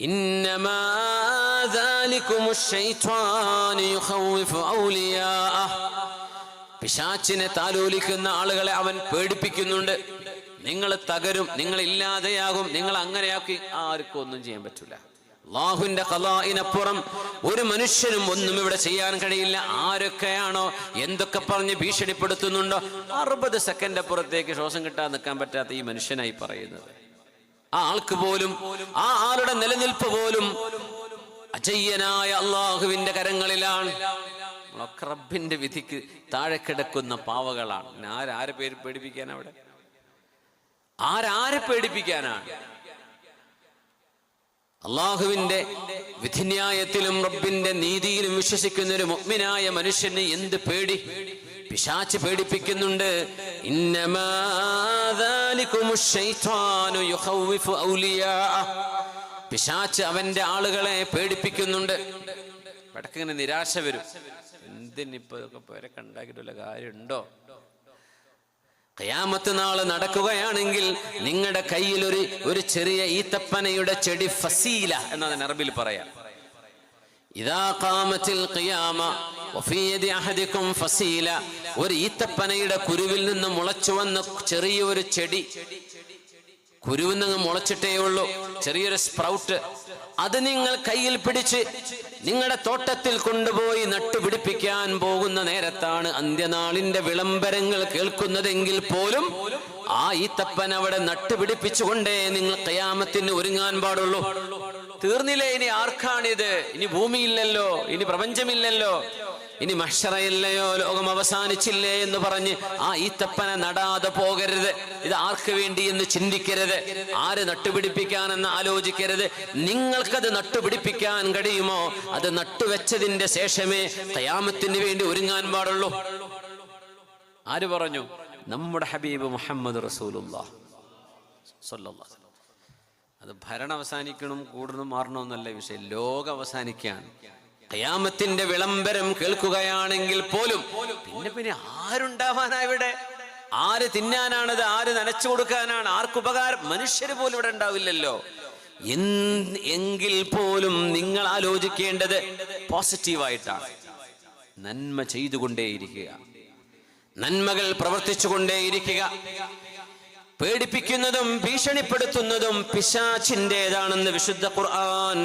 إنما ذلكم الشيطان يخوف أولياءه പിശാച്ചിനെ താലോലിക്കുന്ന ആളുകളെ അവൻ പേടിപ്പിക്കുന്നുണ്ട് നിങ്ങൾ തകരും നിങ്ങൾ ഇല്ലാതെയാകും നിങ്ങൾ അങ്ങനെയാക്കി ആർക്കും ഒന്നും ചെയ്യാൻ പറ്റില്ല അള്ളാഹുവിന്റെ കലായിനപ്പുറം ഒരു മനുഷ്യനും ഒന്നും ഇവിടെ ചെയ്യാൻ കഴിയില്ല ആരൊക്കെയാണോ എന്തൊക്കെ പറഞ്ഞ് ഭീഷണിപ്പെടുത്തുന്നുണ്ടോ അറുപത് സെക്കൻഡ് അപ്പുറത്തേക്ക് ശ്വാസം കിട്ടാൻ നിൽക്കാൻ പറ്റാത്ത ഈ മനുഷ്യനായി പറയുന്നത് ആ ആൾക്ക് പോലും ആ ആളുടെ നിലനിൽപ്പ് പോലും അജയ്യനായ അള്ളാഹുവിന്റെ കരങ്ങളിലാണ്. നമ്മളൊക്കെ റബ്ബിന്റെ വിധിക്ക് താഴെ കിടക്കുന്ന പാവകളാണ്. ആരാരെ പേര് പേടിപ്പിക്കാൻ അവിടെ? ആരാരെ പേടിപ്പിക്കാനാണ്? അള്ളാഹുവിന്റെ വിധിന്യായത്തിലും റബ്ബിന്റെ നീതിയിലും വിശ്വസിക്കുന്ന ഒരു മുഗ്മിനായ മനുഷ്യന് എന്ത് പേടി? പിശാച്ച് പേടിപ്പിക്കുന്നുണ്ട്. പിശാച്ച് അവന്റെ ആളുകളെ പേടിപ്പിക്കുന്നുണ്ട്. ഇടക്കിങ്ങനെ നിരാശ വരും. എന്തിനിപ്പോ ഇതൊക്കെ പേരെ കണ്ടാക്കിയിട്ടുള്ള കാര്യമുണ്ടോ? കയാമത്ത് നാൾ നടക്കുകയാണെങ്കിൽ നിങ്ങളുടെ കയ്യിൽ ഒരു ഒരു ചെറിയ ഈത്തപ്പനയുടെ ചെടി ഫസീല എന്നതിന് അറബിൽ പറയാം. ഇതാ കാമത്തിൽ കയാമ ഫസീല. ഒരു ഈത്തപ്പനയുടെ കുരുവിൽ നിന്ന് മുളച്ചു വന്ന ചെറിയൊരു ചെടി. കുരുവിൽ നിന്ന് മുളച്ചിട്ടേ ഉള്ളൂ. ചെറിയൊരു സ്പ്രൗട്ട്. അത് നിങ്ങൾ കയ്യിൽ പിടിച്ച് നിങ്ങളുടെ തോട്ടത്തിൽ കൊണ്ടുപോയി നട്ടുപിടിപ്പിക്കാൻ പോകുന്ന നേരത്താണ് അന്ത്യനാളിന്റെ വിളംബരങ്ങൾ കേൾക്കുന്നതെങ്കിൽ പോലും ആ ഈത്തപ്പൻ അവിടെ നട്ടുപിടിപ്പിച്ചുകൊണ്ടേ നിങ്ങൾ കയാമത്തിന് ഒരുങ്ങാൻ പാടുള്ളൂ. തീർന്നില്ലേ? ഇനി ആർക്കാണിത്? ഇനി ഭൂമിയില്ലല്ലോ. ഇനി പ്രപഞ്ചമില്ലല്ലോ. ഇനി മഷറയില്ലയോ ലോകം അവസാനിച്ചില്ലേ എന്ന് പറഞ്ഞ് ആ ഈത്തപ്പന നടാതെ പോകരുത്. ഇത് ആർക്ക് വേണ്ടി എന്ന് ചിന്തിക്കരുത്. ആര് നട്ടുപിടിപ്പിക്കാനെന്ന് ആലോചിക്കരുത്. നിങ്ങൾക്കത് നട്ടുപിടിപ്പിക്കാൻ കഴിയുമോ? അത് നട്ടുവെച്ചതിന്റെ ശേഷമേ തയാമത്തിന് വേണ്ടി ഒരുങ്ങാൻ പാടുള്ളൂ. ആര് പറഞ്ഞു? നമ്മുടെ ഹബീബ് മുഹമ്മദ് റസൂലുള്ള അത് ഭരണം അവസാനിക്കണം കൂടുതലും മാറണമെന്നല്ല വിഷയം. ലോകം അവസാനിക്കുകയാണ്. കയാമത്തിന്റെ വിളംബരം കേൾക്കുകയാണെങ്കിൽ പോലും പിന്നെ പിന്നെ ആരുണ്ടാവാനാ ഇവിടെ? ആര് തിന്നാനാണത് ആര് നനച്ചു കൊടുക്കാനാണ്? ആർക്കുപകാരം മനുഷ്യര് പോലും ഇവിടെ ഉണ്ടാവില്ലല്ലോ. എങ്കിൽ പോലും നിങ്ങൾ ആലോചിക്കേണ്ടത് പോസിറ്റീവായിട്ടാണ്. നന്മ ചെയ്തുകൊണ്ടേയിരിക്കുക. നന്മകൾ പ്രവർത്തിച്ചുകൊണ്ടേയിരിക്കുക. പേടിപ്പിക്കുന്നതും ഭീഷണിപ്പെടുത്തുന്നതും പിശാച്ചിന്റെതാണെന്ന് വിശുദ്ധ ഖുർആൻ.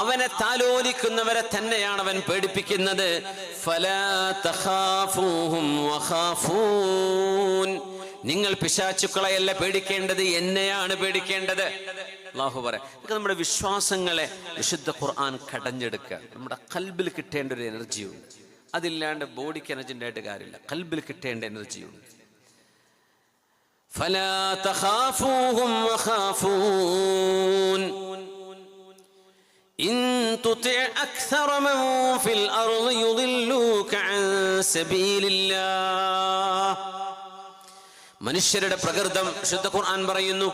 അവനെ താലോലിക്കുന്നവരെ തന്നെയാണ് അവൻ പേടിപ്പിക്കുന്നത് ഫലാ തഖാഫൂഹും വഖാഫൂൻ. നിങ്ങൾ പിശാച്ചുക്കളെയല്ല പേടിക്കേണ്ടത് എന്നെയാണ് പേടിക്കേണ്ടത് അള്ളാഹു പറയാം ഇതൊക്കെ നമ്മുടെ വിശ്വാസങ്ങളെ വിശുദ്ധ ഖുർആൻ കടഞ്ഞെടുക്കുക നമ്മുടെ കൽബിൽ കിട്ടേണ്ട ഒരു എനർജിയുണ്ട് അതില്ലാണ്ട് ബോഡിക്ക് എനർജി ഉണ്ടായിട്ട് കാര്യമില്ല കൽബിൽ കിട്ടേണ്ട എനർജിയുണ്ട് فلا تخافوهم وخافون إن تطع أكثر من في الأرض يضلوك عن سبيل الله മനുഷ്യരുടെ പ്രകൃതം ശുദ്ധ ഖുർആൻ പറയുന്നു